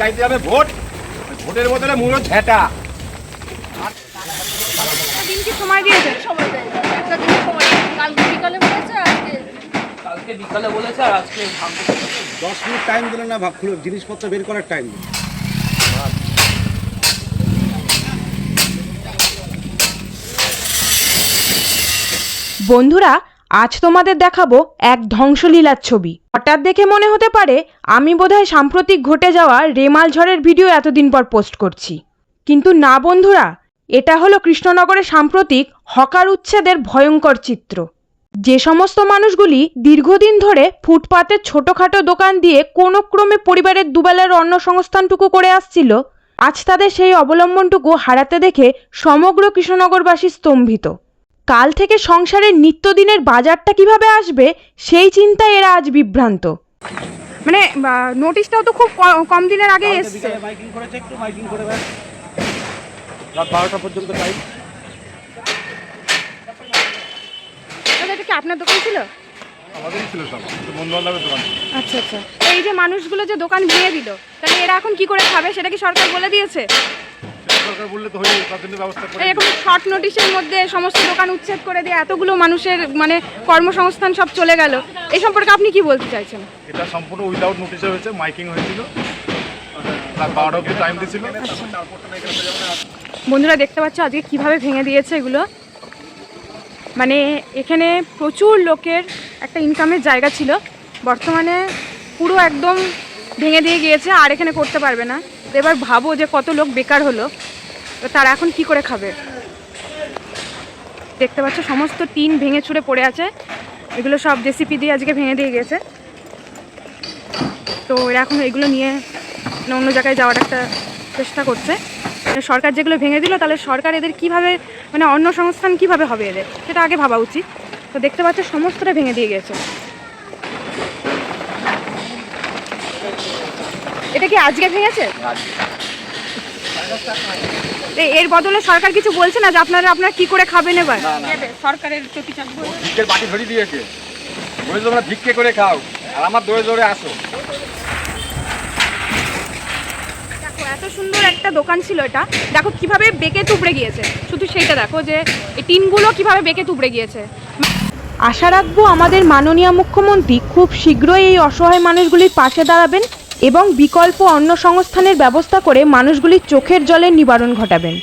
চাইতে হবে ভোট। ভোটের বদলে মূল ঝেঁটা। দিন কি সময় দিয়েছে সময় একটা দিন সময় কালকে বিকালে বলেছে আজকে? কালকে বিকালে বলেছে আর আজকে দশ মিনিট টাইম দিলে না ভাব খুলে জিনিসপত্র বের করার টাইম বন্ধুরা আজ তোমাদের দেখাবো এক ধ্বংসলীলার ছবি। হঠাৎ দেখে মনে হতে পারে, আমি বোধহয় সাম্প্রতিক ঘটে যাওয়া রেমাল ঝড়ের ভিডিও এতদিন পর পোস্ট করছি। কিন্তু না বন্ধুরা, এটা হলো কৃষ্ণনগরের সাম্প্রতিক হকার উচ্ছেদের ভয়ঙ্কর চিত্র। যে সমস্ত মানুষগুলি দীর্ঘদিন ধরে ফুটপাতে ছোটোখাটো দোকান দিয়ে কোনো ক্রমে পরিবারের দুবেলার অন্ন সংস্থানটুকু করে আসছিল, আজ তাদের সেই অবলম্বনটুকু হারাতে দেখে সমগ্র কৃষ্ণনগরবাসী স্তম্ভিত। কাল থেকে সংসারের নিত্যদিনের বাজারটা কীভাবে আসবে সেই চিন্তায় এরা আজ বিভ্রান্ত। মানে নোটিশটাও তো খুব কম দিনের আগে এসছে। মাইকিং করেছে একটু মাইকিং করে রাত বারোটা পর্যন্ত টাইম এটা কি আপনার দোকান ছিল? আমাদেরই ছিল সব বন্ধু বান্ধবের দোকান আচ্ছা আচ্ছা। তো এই যে মানুষগুলো যে দোকান ভেঙে দিল তাহলে এরা এখন কি করে খাবে সেটা কি সরকার বলে দিয়েছে? সরকার বললে তো হয়ে তার জন্য ব্যবস্থা করে এরকম শর্ট নোটিশের মধ্যে সমস্ত দোকান উচ্ছেদ করে দিয়ে এতগুলো মানুষের মানে কর্মসংস্থান সব চলে গেল। এই সম্পর্কে আপনি কি বলতে চাইছেন? এটা সম্পূর্ণ উইদাউট নোটিশে হয়েছে মাইকিং হয়েছিল। রাত বারোটা অব্দি টাইম দিয়েছিল বন্ধুরা দেখতে পাচ্ছ আজকে কীভাবে ভেঙে দিয়েছে এগুলো? মানে এখানে প্রচুর লোকের একটা ইনকামের জায়গা ছিল। বর্তমানে পুরো একদম ভেঙে দিয়ে গিয়েছে আর এখানে করতে পারবে না। তো এবার ভাবো যে কত লোক বেকার হলো। তারা এখন কি করে খাবে? দেখতে পাচ্ছ, সমস্ত টিন ভেঙে ছুঁড়ে পড়ে আছে। এগুলো সব জেসিপি দিয়ে আজকে ভেঙে দিয়ে গেছে। তো এরা এখন এগুলো নিয়ে অন্য জায়গায় যাওয়ার একটা চেষ্টা করছে। মানে সরকার যেগুলো ভেঙে দিল, তাহলে সরকার এদের কীভাবে মানে অন্য সংস্থান কীভাবে হবে এদের? সেটা আগে ভাবা উচিত। তো দেখতে পাচ্ছ, সমস্তটা ভেঙে দিয়ে গেছে। এটা কি আজকে ভেঙেছে? এর বদলে সরকার কিছু বলছে না যে আপনারা আপনারা কি করে খাবেন এবার? সরকারের চটি ভিক্ষের বাটি ধরে দিয়েছে। বলে তোমরা ভিক্ষে করে খাও আর আমার দৌড়ে দৌড়ে আসো। দেখো এত সুন্দর একটা দোকান ছিল এটা। দেখো কীভাবে বেঁকে তুবড়ে গিয়েছে। শুধু সেইটা দেখো যে এই টিনগুলো কীভাবে বেঁকে তুবড়ে গিয়েছে। আশা রাখব আমাদের মাননীয় মুখ্যমন্ত্রী খুব শীঘ্রই এই অসহায় মানুষগুলির পাশে দাঁড়াবেন। এবং বিকল্প অন্য সংস্থানের ব্যবস্থা করে মানুষগুলির চোখের জলের নিবারণ ঘটাবেন।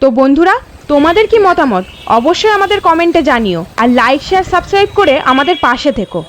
তো বন্ধুরা, তোমাদের কি মতামত? অবশ্যই আমাদের কমেন্টে জানিও। আর লাইক শেয়ার সাবস্ক্রাইব করে আমাদের পাশে থেকো।